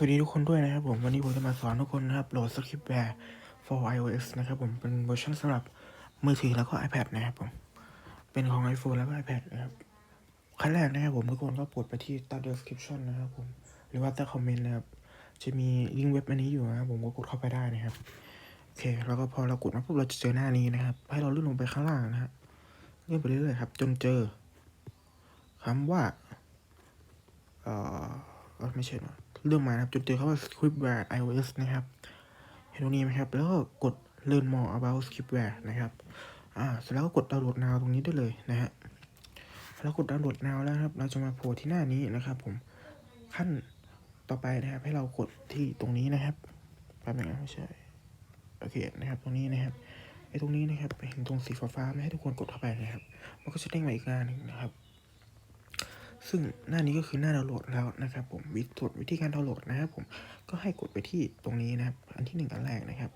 สวัสดีทุกคนด้วยนะครับผม วันนี้ผมจะมาสอนทุกคนนะครับโหลดสคริปต์แวร์ for iOS นะครับผมเป็นเวอร์ชันสำหรับมือถือแล้วก็ iPad นะครับผม เป็นของ iPhone แล้วก็ iPad นะครับขั้นแรกนะครับผมทุกคนก็กดไปที่ใต้ description นะครับผม หรือว่าใต้คอมเมนต์นะครับ จะมีลิงก์เว็บอันนี้อยู่นะครับผมก็กดเข้าไปได้นะครับโอเค แล้วก็พอเรากดมาปุ๊บเราจะเจอหน้านี้นะครับ ให้เราเลื่อนลงไปข้างล่างนะฮะเลื่อนไปเรื่อยๆครับ จนเจอคำว่าเออไม่ใช่นะ เรื่องมานะครับจนเจอคำว่า scriptware iOS นะครับ เห็นตรงนี้ไหมครับ แล้วก็กด learn more about scriptware นะครับ อ่าเสร็จแล้วก็กดดาวน์โหลด now ตรงนี้ได้เลยนะฮะแล้วกดดาวน์โหลด now แล้วครับ เราจะมาโผล่ที่หน้านี้นะครับ ผมขั้นต่อไปนะครับ ให้เรากดที่ตรงนี้นะครับแป๊บนึงนะไม่ใช่โอเคนะครับ ตรงนี้นะครับไอ้ตรงนี้นะครับเห็นตรงสีฟ้าๆไหมให้ทุกคนกดเข้าไปนะครับ มันก็จะเด้งมาอีกหน้าหนึ่งนะครับ ซึ่งหน้านี้ก็คือหน้าดาวน์โหลดแล้วนะครับผมวิธีวิธีการดาวน์โหลดนะครับผมก็ให้กดไปที่ตรงนี้นะครับ อันที่หนึ่งอันแรกนะครับ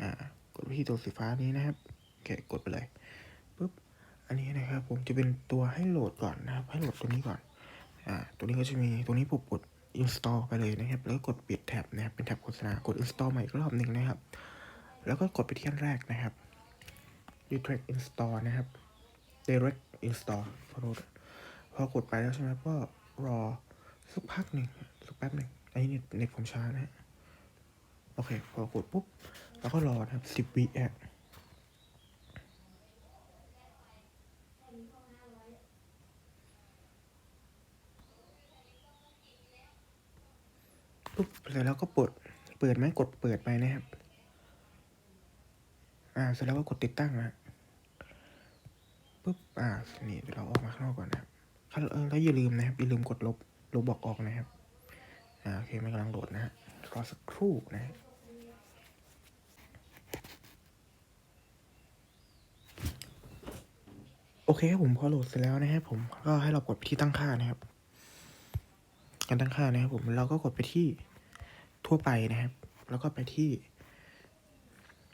อ่ากดไปที่ตัวสีฟ้านี้นะครับโอเคกดไปเลยปุ๊บอันนี้นะครับผมจะเป็นตัวให้โหลดก่อนนะครับ ให้โหลดตัวนี้ก่อนอ่าตัวนี้ก็จะมีตัวนี้ผมกด install ไปเลยนะครับ แล้วก็กดปิดแท็บนะครับเป็นแท็บโฆษณากด install ใหม่อีกรอบหนึ่งนะครับ แล้วก็กดไปที่อันแรกนะครับ direct install นะครับ direct install ขอโทษพ อกดไปแล้วใช่ไหมก็รอสักพักหนึ่งสักแป๊บหนึ่งอันนี้เน็ตเน็ตผมช้านะฮะโอเค พอกดปุ๊บ แล้วก็รอนะครับสิบวิแอะปุ๊บเสร็จแล้วก็เปิด เปิดไหมกดเปิดไปนะครับ อ่า เสร็จแล้วก็กดติดตั้งนะปุ๊บ อ่า นี่เดี๋ยวเราออกมาข้างนอกก่อนนะครับ แล้วอย่าลืมนะครับอย่าลืมกดลบลบบอกออกนะครับอ่าโอเคมันกำลังโหลดนะฮะรอสักครู่นะฮะโอเคครับผมพอโหลดเสร็จแล้วนะครับผมก็ให้เรากดไปที่ตั้งค่านะครับ การตั้งค่านะครับผมเราก็กดไปที่ทั่วไปนะครับ แล้วก็ไปที่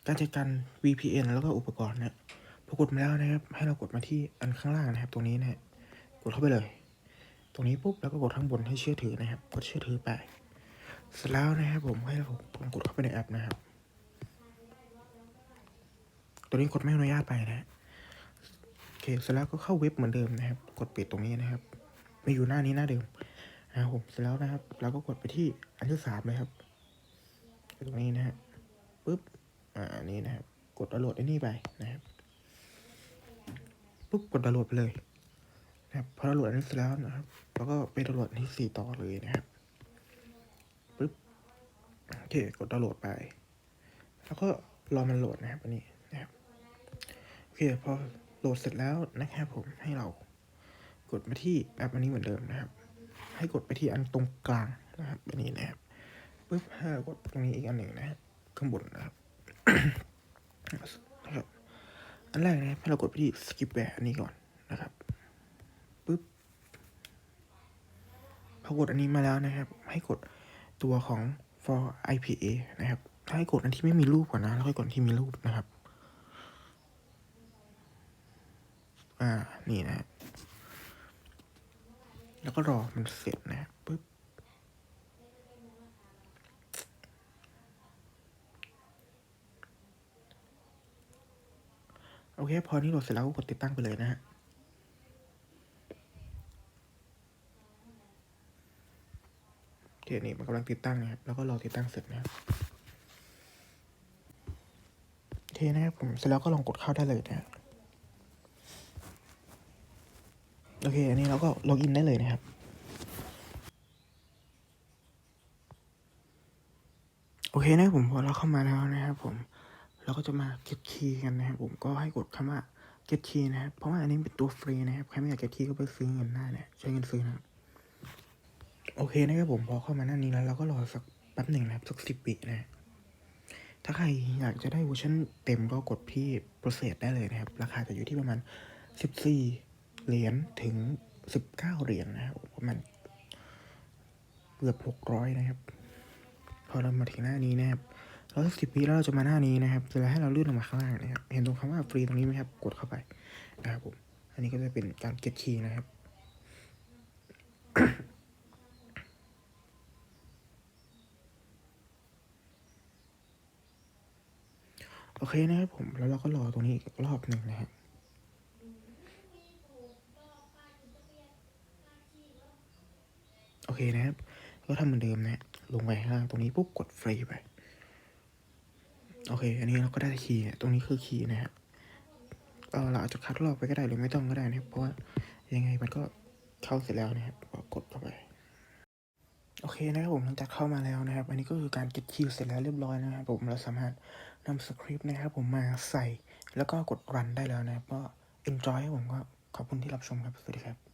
การจัดการ VPN แล้วก็อุปกรณ์นะพอกดมาแล้วนะครับ ให้เรากดมาที่อันข้างล่างนะครับ ตรงนี้นะฮะ ดเข้าไปเลย ตรงนี้ปุ๊บแล้วก็กดข้างบนให้เชื่อถือนะครับ กดเชื่อถือไป เสร็จแล้วนะครับผมให้เราลองกดเข้าไปในแอปนะครับ ตัวนี้กดไม่อนุญาตไปนะโอเคเสร็จแล้วก็เข้าเว็บเหมือนเดิมนะครับ กดปิดตรงนี้นะครับไม่อยู่หน้านี้หน้าเดิมนะครับผมเสร็จแล้วนะครับเราก็กดไปที่อันที่สามเลยครับตรงนี้นะฮะปุ๊บอ่าอันนี้นะครับ กดดาวน์โหลดไอ้นี่ไปนะครับปุ๊บกดดาวน์โหลดไปเลย นะครับพอดาวน์โหลดอันนี้เสร็จแล้วนะครับแล้วก็ไปดาวน์โหลดที่สี่ต่อเลยนะครับปึ๊บโอเคกดดาวน์โหลดไป แล้วก็รอมันโหลดนะครับอันนี้นะครับโอเคพอโหลดเสร็จแล้วนะครับผมให้เรากดมาที่แอปอันนี้เหมือนเดิมนะครับ ให้กดไปที่อันตรงกลางนะครับอันนี้นะครับปึ๊บให้กดตรงนี้อีกอันหนึ่งนะข้างบนนะครับนะครับอันแรกนะครับให้เรากดไปที่ skip แ a r อันนี้ก่อนนะครับ ปุ๊บ พอกดอันนี้มาแล้วนะครับ ให้กดตัวของ for IPA นะครับ ถ้าให้กดอันที่ไม่มีรูปก่อนนะ แล้วค่อยกดที่มีรูปนะครับ อ่า นี่นะฮะแล้วก็รอมันเสร็จนะปุ๊บโอเค พอนี่โหลดเสร็จแล้วก็กดติดตั้งไปเลยนะฮะ โอเคนี่มันกำลังติดตั้งนะครับ แล้วก็รอติดตั้งเสร็จนะครับโอเคนะครับผม เสร็จแล้วก็ลองกดเข้าได้เลยนะครับโอเค อันนี้เราก็ล็อกอินได้เลยนะครับ โอเคนะครับผมพอเราเข้ามาแล้วนะครับผม เราก็จะมา get key กันนะครับผมก็ให้กดคำว่า get key นะครับ เพราะว่าอันนี้เป็นตัวฟรีนะครับ ใครไม่อยาก get key ก็ไปซื้อเงินได้นะใช้เงินซื้อนะครับ โอเคนะครับผมพอเข้ามาหน้านี้แล้วเราก็รอสักแป๊บหนึ่งนะครับสักสิบวินะ ถ้าใครอยากจะได้เวอร์ชันเต็มก็กดที่ process ได้เลยนะครับ ราคาจะอยู่ที่ประมาณสิบสี่เหรียญถึงสิบเก้าเหรียญนะครับประมาณเกือบหกร้อยนะครับ พอเรามาถึงหน้านี้นะครับเราสักสิบวิแล้วเราจะมาหน้านี้นะครับเสร็จแล้วให้เราเลื่อนลงมาข้างล่างนะครับ เห็นตรงคำว่าฟรีตรงนี้ไหมครับ กดเข้าไปนะครับผม อันนี้ก็จะเป็นการ get key นะครับ โอเคนะครับผม แล้วเราก็รอตรงนี้อีกรอบหนึ่งนะฮะโอเคนะครับ ก็ทำเหมือนเดิมนะฮะลงไปข้างล่างตรงนี้ปุ๊บกดฟรีไป โอเค อันนี้เราก็ได้คีย์เนี่ยตรงนี้คือคีย์นะฮะก็เราอาจจะคัดลอกไปก็ได้หรือไม่ต้องก็ได้นะเพราะว่ายังไงมันก็เข้าเสร็จแล้วนะครับก็กดเข้าไป โอเคนะครับผมหลังจากเข้ามาแล้วนะครับ อันนี้ก็คือการเก็บคิวเสร็จแล้วเรียบร้อยนะครับผมเราสามารถนำสคริปต์นะครับผมมาใส่แล้วก็กดรันได้แล้วนะครับก็ enjoy ผมก็ขอบคุณที่รับชมครับ สวัสดีครับ